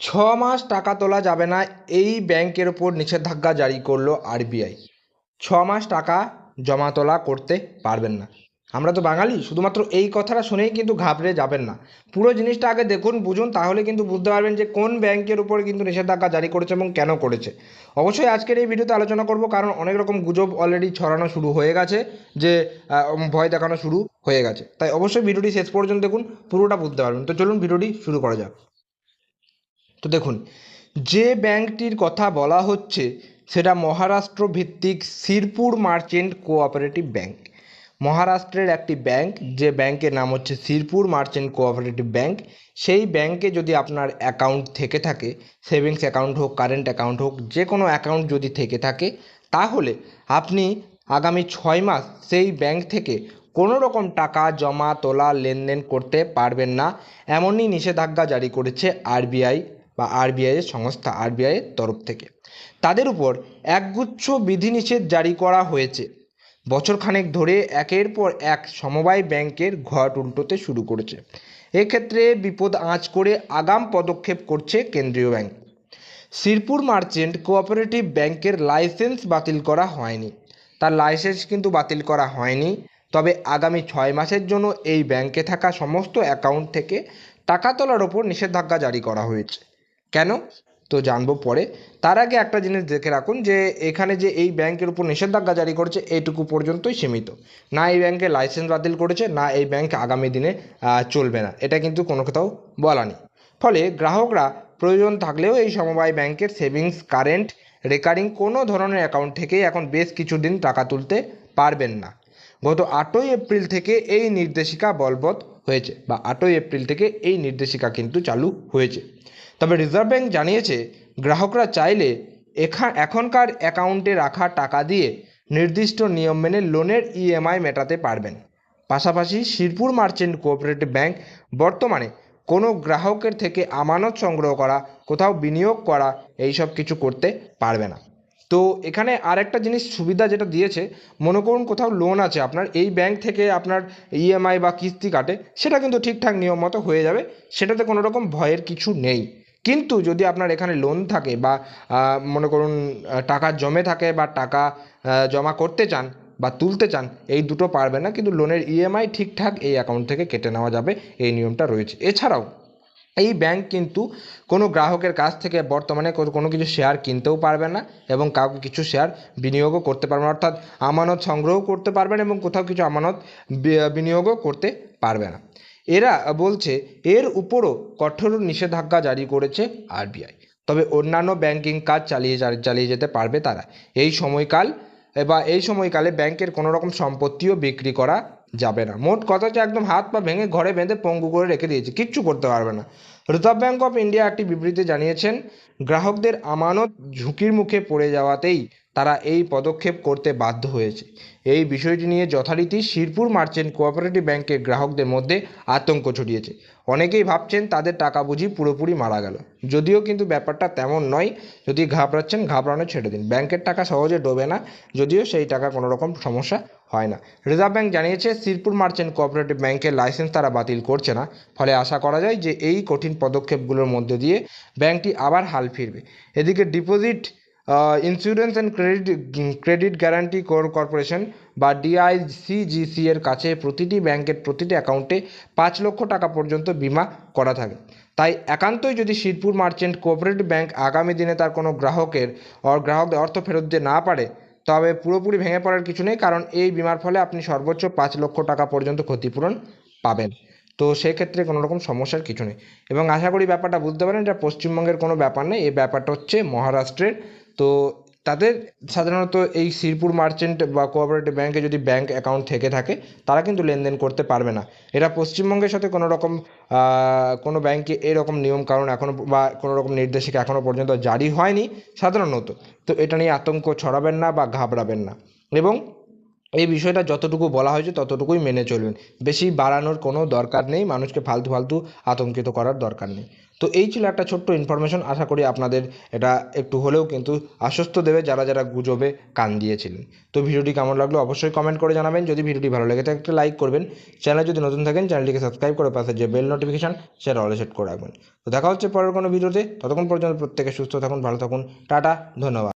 ছ মাস টাকা তোলা যাবে না, এই ব্যাংকের ওপর নিষেধাজ্ঞা জারি করল আরবিআই। ছ মাস টাকা জমা তোলা করতে পারবেন না। আমরা তো বাঙালি, শুধুমাত্র এই কথাটা শুনেই কিন্তু ঘাবড়ে যাবেন না। পুরো জিনিসটা আগে দেখুন, বুঝুন, তাহলে কিন্তু বুঝতে পারবেন যে কোন ব্যাংকের উপর কিন্তু নিষেধাজ্ঞা জারি করেছে এবং কেন করেছে। অবশ্যই আজকের এই ভিডিওতে আলোচনা করব, কারণ অনেক রকম গুজব অলরেডি ছড়ানো শুরু হয়ে গেছে, যে ভয় দেখানো শুরু হয়ে গেছে। তাই অবশ্যই ভিডিওটি শেষ পর্যন্ত দেখুন, পুরোটা বুঝতে পারবেন। তো চলুন ভিডিওটি শুরু করা যাক। তো দেখুন, যে ব্যাংকটির কথা বলা হচ্ছে সেটা মহারাষ্ট্র ভিত্তিক শিরপুর মার্চেন্ট কোঅপারেটিভ ব্যাংক। মহারাষ্ট্রের একটি ব্যাংক, যে ব্যাংকের নাম হচ্ছে সিরপুর মার্চেন্ট কোঅপারেটিভ ব্যাংক, সেই ব্যাংকে যদি আপনার অ্যাকাউন্ট থেকে থাকে, সেভিংস অ্যাকাউন্ট হোক, কারেন্ট অ্যাকাউন্ট হোক, যে কোনো অ্যাকাউন্ট যদি থেকে থাকে, তাহলে আপনি আগামী ছয় মাস সেই ব্যাংক থেকে কোনো রকম টাকা জমা, তোলা, লেনদেন করতে পারবেন না। এমনই নিষেধাজ্ঞা জারি করেছে আরবিআই। বা আরবিআইয়ের সংস্থা আরবিআইয়ের তরফ থেকে। তাদের উপর একগুচ্ছ বিধিনিষেধ জারি করা হয়েছে। বছরখানেক ধরে একের পর এক সমবায় ব্যাংকের ঘট উল্টোতে শুরু করেছে। এক্ষেত্রে বিপদ আঁচ করে আগাম পদক্ষেপ করছে কেন্দ্রীয় ব্যাংক। শিরপুর মার্চেন্ট কোঅপারেটিভ ব্যাংকের লাইসেন্স বাতিল করা হয়নি। তার লাইসেন্স কিন্তু বাতিল করা হয়নি। তবে আগামী ছয় মাসের জন্য এই ব্যাংকে থাকা সমস্ত অ্যাকাউন্ট থেকে টাকা তোলার ওপর নিষেধাজ্ঞা জারি করা হয়েছে। কেন? তো জানব পরে। তার আগে একটা জিনিস দেখে রাখুন যে, এখানে যে এই ব্যাংকের উপর নিষেধাজ্ঞা জারি করেছে এইটুকু পর্যন্তই সীমিত। না এই ব্যাংকের লাইসেন্স বাতিল করেছে, না এই ব্যাংক আগামী দিনে চলবে না। এটা কিন্তু কোনো কোথাও বলা নেই। ফলে গ্রাহকরা প্রয়োজন থাকলেও এই সমবায় ব্যাংকের সেভিংস, কারেন্ট, রেকারিং কোনো ধরনের অ্যাকাউন্ট থেকেই এখন বেশ কিছুদিন টাকা তুলতে পারবেন না। গত আটই এপ্রিল থেকে এই নির্দেশিকা বলবৎ হয়েছে বা আটই এপ্রিল থেকে এই নির্দেশিকা কিন্তু চালু হয়েছে। তবে রিজার্ভ ব্যাঙ্ক জানিয়েছে, গ্রাহকরা চাইলে এখা, এখনকার অ্যাকাউন্টে রাখা টাকা দিয়ে নির্দিষ্ট নিয়ম মেনে লোনের ইএমআই মেটাতে পারবেন। পাশাপাশি শিরপুর মার্চেন্ট কোঅপারেটিভ ব্যাংক বর্তমানে কোনো গ্রাহকের থেকে আমানত সংগ্রহ করা, কোথাও বিনিয়োগ করা এইসব কিছু করতে পারবে না। তো এখানে আরেকটা জিনিস সুবিধা যেটা দিয়েছে, মনে করুন কোথাও লোন আছে আপনার, এই ব্যাংক থেকে আপনার ইএমআই বা কিস্তি কাটে, সেটা কিন্তু ঠিকঠাক নিয়ম মতো হয়ে যাবে, সেটাতে কোনো রকম ভয়ের কিছু নেই। কিন্তু যদি আপনার এখানে লোন থাকে বা মনে করুন টাকা জমে থাকে বা টাকা জমা করতে চান বা তুলতে চান, এই দুটো পারবে না। কিন্তু লোনের ইএমআই ঠিকঠাক এই অ্যাকাউন্ট থেকে কেটে নেওয়া যাবে, এই নিয়মটা রয়েছে। এছাড়াও, এই ব্যাংক কিন্তু কোনো গ্রাহকের কাছ থেকে বর্তমানে কোনো কোনো কিছু শেয়ার কিনতেও পারবে না এবং কাউকে কিছু শেয়ার বিনিয়োগও করতে পারবে না। অর্থাৎ আমানত সংগ্রহ করতে পারবেন এবং কোথাও কিছু আমানত বিনিয়োগও করতে পারবে না। এরা বলছে এর উপরও কঠোর নিষেধাজ্ঞা জারি করেছে আরবিআই। তবে অন্যান্য ব্যাংকিং কাজ চালিয়ে চালিয়ে যেতে পারবে তারা। এই সময়কাল, বা এই সময়কালে ব্যাংকের কোনো রকম সম্পত্তিও বিক্রি করা যাবে না। মোট কথা হচ্ছে একদম হাত পা ভেঙে ঘরে বেঁধে পঙ্গু করে রেখে দিয়েছে। কিচ্ছু করতে পারবে না। রিজার্ভ ব্যাঙ্ক অফ ইন্ডিয়া একটি বিবৃতি জানিয়েছেন, গ্রাহকদের আমানত ঝুঁকির মুখে পড়ে যাওয়াতেই তারা এই পদক্ষেপ করতে বাধ্য হয়েছে। এই বিষয়টি নিয়ে যথারীতি শিরপুর মার্চেন্ট কোঅপারেটিভ ব্যাংকের গ্রাহকদের মধ্যে আতঙ্ক ছড়িয়েছে। অনেকেই ভাবছেন তাদের টাকা বুঝি পুরোপুরি মারা গেল। যদিও কিন্তু ব্যাপারটা তেমন নয়, যদি ঘাবড়াচ্ছেন, ঘাবড়ানো ছেড়ে দিন। ব্যাংকের টাকা সহজে ডোবে না, যদিও সেই টাকা কোনো রকম সমস্যা হয় না। রিজার্ভ ব্যাংক জানিয়েছে, শিরপুর মার্চেন্ট কোঅপারেটিভ ব্যাংকের লাইসেন্স তারা বাতিল করছে না, ফলে আশা করা যায় যে এই কঠিন পদক্ষেপগুলোর মধ্যে দিয়ে ব্যাংকটি আবার হাল ফিরবে। এদিকে deposit insurance and credit credit guarantee core corporation বা ডিআইসিজিসি এর কাছে প্রতিটি ব্যাংকের প্রতিটি অ্যাকাউন্টে পাঁচ লক্ষ টাকা পর্যন্ত বিমা করা থাকে। তাই একান্তই যদি শিরপুর মার্চেন্ট কোঅপারেটিভ ব্যাংক আগামী দিনে তার কোনো গ্রাহকের অর গ্রাহকদের অর্থ ফেরত দিতে না পারে, তবে পুরোপুরি ভেঙে পড়ার কিছু নেই, কারণ এই বিমার ফলে আপনি সর্বোচ্চ পাঁচ লক্ষ টাকা পর্যন্ত ক্ষতিপূরণ পাবেন। তো সেক্ষেত্রে কোনো রকম সমস্যার কিছু নেই। এবং আশা করি ব্যাপারটা বুঝতে পারেন এটা পশ্চিমবঙ্গের কোনো ব্যাপার নেই। এই ব্যাপারটা হচ্ছে মহারাষ্ট্রের তো তাদের সাধারণত এই শিরপুর মার্চেন্ট বা কোঅপারেটিভ ব্যাঙ্কে যদি ব্যাঙ্ক অ্যাকাউন্ট থেকে থাকে, তারা কিন্তু লেনদেন করতে পারবে না। এটা পশ্চিমবঙ্গের সাথে কোনো রকম কোনো ব্যাঙ্কে এরকম নিয়ম কারণ এখনও বা কোনো রকম নির্দেশিকা এখনও পর্যন্ত জারি হয়নি, সাধারণত। তো এটা নিয়ে আতঙ্ক ছড়াবেন না বা ঘাবড়াবেন না। এবং এই বিষয়টা যতটুকু বলা হয়েছে ততটুকুই মেনে চলবেন। বেশি বাড়ানোর কোনো দরকার নেই, মানুষকে ফালতু ফালতু আতঙ্কিত করার দরকার নেই। তো এই ছিল একটা ছোট্ট ইনফরমেশন আশা করি আপনাদের এটা একটু হলেও কিন্তু আশ্বস্ত দেবে যারা যারা গুজবে কান দিয়েছিলেন। তো ভিডিওটি কেমন লাগল অবশ্যই কমেন্ট করে জানাবেন। যদি ভিডিওটি ভালো লেগে থাকে একটা লাইক করবেন। চ্যানেলে যদি নতুন থাকেন চ্যানেলটিকে সাবস্ক্রাইব করে পাশে যে বেল নোটিফিকেশান সেটা অলে সেট করে রাখবেন। তো দেখা হচ্ছে পরের কোনো ভিডিওতে। ততক্ষণ পর্যন্ত প্রত্যেকে সুস্থ থাকুন, ভালো থাকুন। টাটা, ধন্যবাদ।